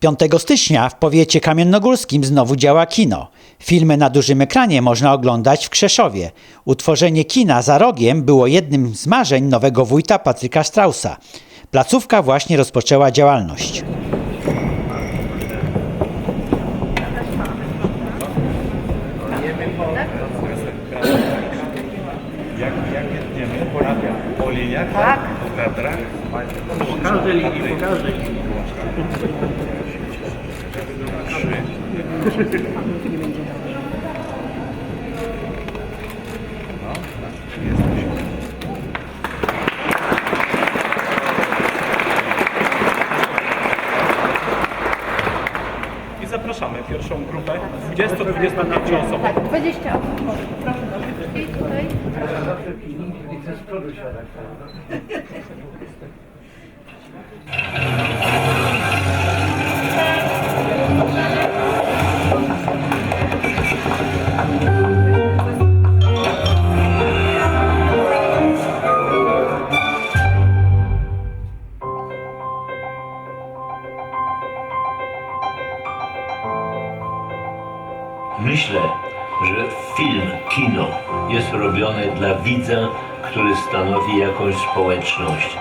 5 stycznia w powiecie kamiennogórskim znowu działa kino. Filmy na dużym ekranie można oglądać w Krzeszowie. Utworzenie kina za rogiem było jednym z marzeń nowego wójta Patryka Strausa. Placówka właśnie rozpoczęła działalność. Po, liniach? Tak. Po kadrach? Po każdej linii, po każdej. I zapraszamy pierwszą grupę 20-25 osób. Tak, 20 osób. Proszę. I tutaj. Myślę, że film, kino jest robione dla widza, który stanowi jakąś społeczność.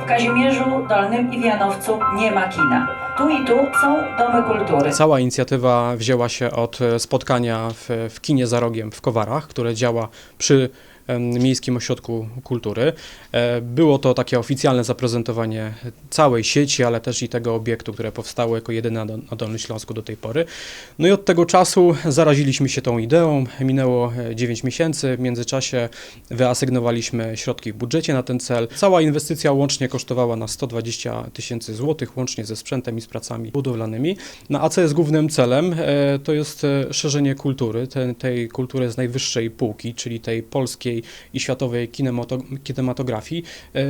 W Kazimierzu Dolnym i w Janowcu nie ma kina. Tu i tu są domy kultury. Cała inicjatywa wzięła się od e, spotkania w, w kinie za rogiem w Kowarach, które działa przy Miejskim Ośrodku Kultury. E, Było to takie oficjalne zaprezentowanie całej sieci, ale też i tego obiektu, które powstało jako jedyne na Dol- na Dolnym Śląsku do tej pory. No i od tego czasu zaraziliśmy się tą ideą. Minęło e, 9 miesięcy. W międzyczasie wyasygnowaliśmy środki w budżecie na ten cel. Cała inwestycja łącznie kosztowała nas 120 tysięcy złotych, łącznie ze sprzętem i z pracami budowlanymi. No a co jest głównym celem? E, To jest e, szerzenie kultury, te- tej kultury z najwyższej półki, czyli tej polskiej i światowej kinemato- kinematografii e,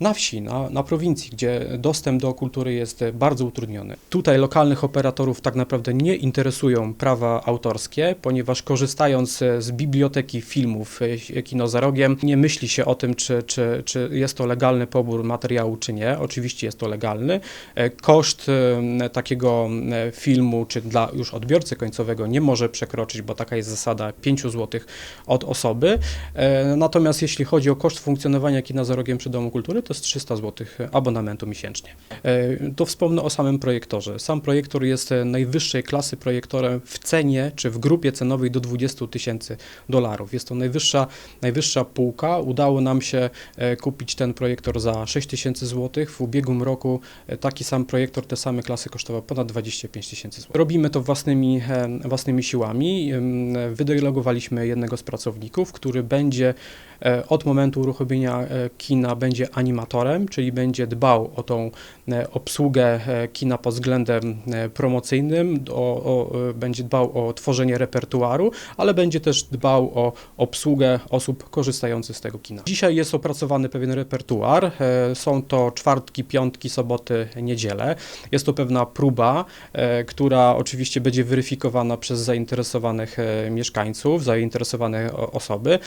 na wsi, na, na prowincji, gdzie dostęp do kultury jest bardzo utrudniony. Tutaj lokalnych operatorów tak naprawdę nie interesują prawa autorskie, ponieważ korzystając z biblioteki filmów e, Kino za rogiem, nie myśli się o tym, czy, czy, czy jest to legalny pobór materiału, czy nie. Oczywiście jest to legalny. E, Koszt takiego filmu, czy dla już odbiorcy końcowego nie może przekroczyć, bo taka jest zasada 5 zł od osoby. E, Natomiast jeśli chodzi o koszt funkcjonowania kina za rogiem przy Domu Kultury, to jest 300 zł abonamentu miesięcznie. E, To wspomnę o samym projektorze. Sam projektor jest najwyższej klasy projektorem w cenie, czy w grupie cenowej do 20 tysięcy dolarów. Jest to najwyższa, najwyższa półka. Udało nam się e, kupić ten projektor za 6 tysięcy złotych. W ubiegłym roku taki sam projektor, te same klasy kosztował ponad 25 tysięcy złotych. Robimy to własnymi, własnymi siłami. Wydelegowaliśmy jednego z pracowników, który będzie e, od momentu uruchomienia e, kina będzie animatorem, czyli będzie dbał o tą e, obsługę e, kina pod względem e, promocyjnym, o, o, e, będzie dbał o tworzenie repertuaru, ale będzie też dbał o obsługę osób korzystających z tego kina. Dzisiaj jest opracowany pewien repertuar. e, Są to czwartki, piątki, soboty, niedziele. Jest to pewna próba, e, która oczywiście będzie weryfikowana przez zainteresowanych e, mieszkańców, zainteresowane osoby.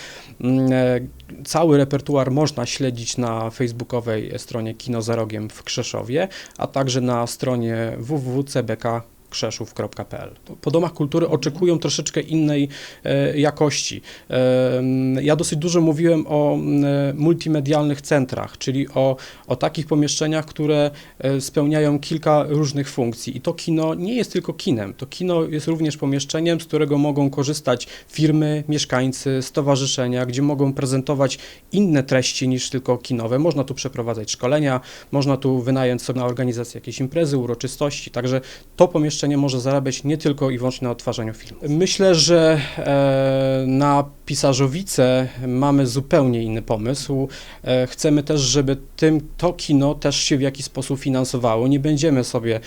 Cały repertuar można śledzić na facebookowej stronie Kino za Rogiem w Krzeszowie, a także na stronie www.cbk krzeszów.pl. Po domach kultury oczekują troszeczkę innej e, jakości. E, ja dosyć dużo mówiłem o e, multimedialnych centrach, czyli o, o takich pomieszczeniach, które spełniają kilka różnych funkcji. I to kino nie jest tylko kinem. To kino jest również pomieszczeniem, z którego mogą korzystać firmy, mieszkańcy, stowarzyszenia, gdzie mogą prezentować inne treści niż tylko kinowe. Można tu przeprowadzać szkolenia, można tu wynająć sobie na organizację jakiejś imprezy, uroczystości. Także to pomieszczenie może zarabiać nie tylko i wyłącznie na odtwarzaniu filmu. Myślę, że e, na Pisarzowice mamy zupełnie inny pomysł. E, chcemy też, żeby tym, to kino też się w jakiś sposób finansowało. Nie będziemy sobie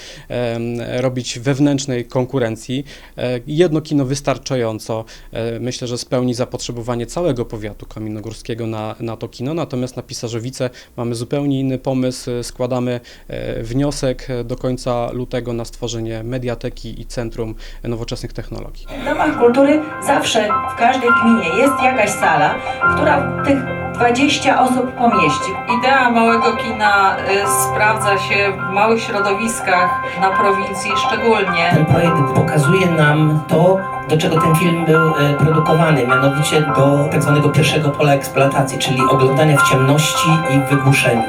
robić wewnętrznej konkurencji. E, jedno kino wystarczająco, e, myślę, że spełni zapotrzebowanie całego powiatu kamiennogórskiego na, na to kino. Natomiast na Pisarzowice mamy zupełnie inny pomysł. Składamy wniosek do końca lutego na stworzenie mediateki i Centrum Nowoczesnych Technologii. W domach kultury zawsze w każdej gminie jest jakaś sala, która tych 20 osób pomieści. Idea małego kina y, sprawdza się w małych środowiskach, na prowincji szczególnie. Ten projekt pokazuje nam to, do czego ten film był e, produkowany, mianowicie do tak zwanego pierwszego pola eksploatacji, czyli oglądania w ciemności i w wygłuszeniu.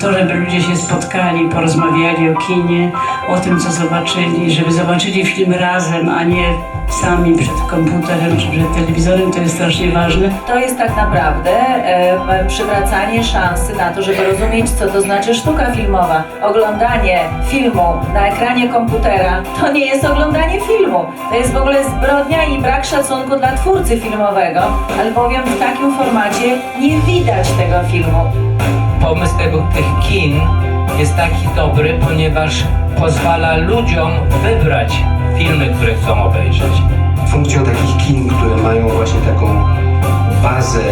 To, żeby ludzie się spotkali, porozmawiali o kinie, o tym, co zobaczyli, żeby zobaczyli film razem, a nie sami przed komputerem czy przed telewizorem, to jest strasznie ważne. To jest tak naprawdę e, przywracanie szansy na to, żeby rozumieć, co to znaczy sztuka filmowa. Oglądanie filmu na ekranie komputera to nie jest oglądanie filmu. To jest w ogóle zbrodnia i brak szacunku dla twórcy filmowego, albowiem w takim formacie nie widać tego filmu. Pomysł tego, tych kin jest taki dobry, ponieważ pozwala ludziom wybrać filmy, które chcą obejrzeć. Funkcją takich kin, które mają właśnie taką bazę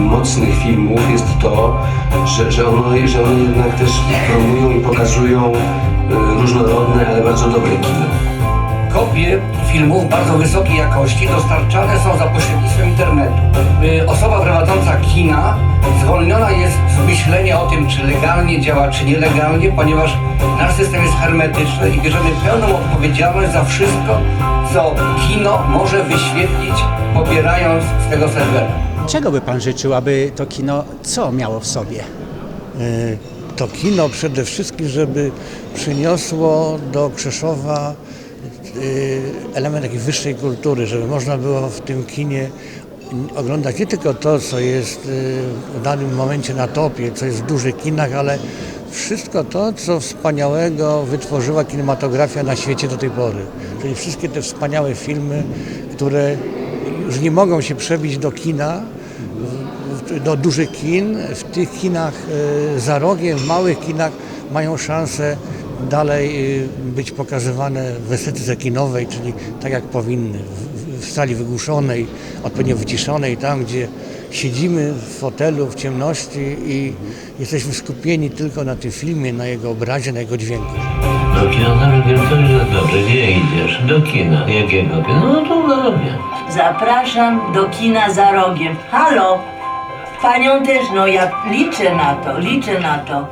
mocnych filmów jest to, że, że, one, że one jednak też promują i pokazują y, różnorodne, ale bardzo dobre kino. Kopie filmów bardzo wysokiej jakości dostarczane są za pośrednictwem internetu. Osoba prowadząca kina zwolniona jest z myślenia o tym, czy legalnie działa, czy nielegalnie, ponieważ nasz system jest hermetyczny i bierzemy pełną odpowiedzialność za wszystko, co kino może wyświetlić, pobierając z tego serwera. Czego by pan życzył, aby to kino co miało w sobie? E, to kino przede wszystkim, żeby przyniosło do Krzeszowa e, element takiej wyższej kultury, żeby można było w tym kinie oglądać nie tylko to, co jest e, w danym momencie na topie, co jest w dużych kinach, ale wszystko to, co wspaniałego wytworzyła kinematografia na świecie do tej pory. Czyli wszystkie te wspaniałe filmy, które już nie mogą się przebić do kina, do dużych kin. W tych kinach e, za rogiem, w małych kinach mają szansę dalej e, być pokazywane w estetyce kinowej, czyli tak jak powinny, w, sali wygłuszonej, odpowiednio wyciszonej, tam gdzie siedzimy w fotelu w ciemności i jesteśmy skupieni tylko na tym filmie, na jego obrazie, na jego dźwięku. Do kina zarobię to już jest dobrze. Gdzie idziesz? Do kina. Jakiego kina? No to zarobię. Zapraszam do kina za rogiem. Halo! Panią też, no ja liczę na to, liczę na to.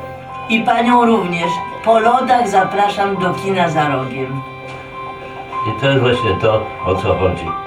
I panią również. Po lodach zapraszam do kina za rogiem. I to jest właśnie to, o co chodzi.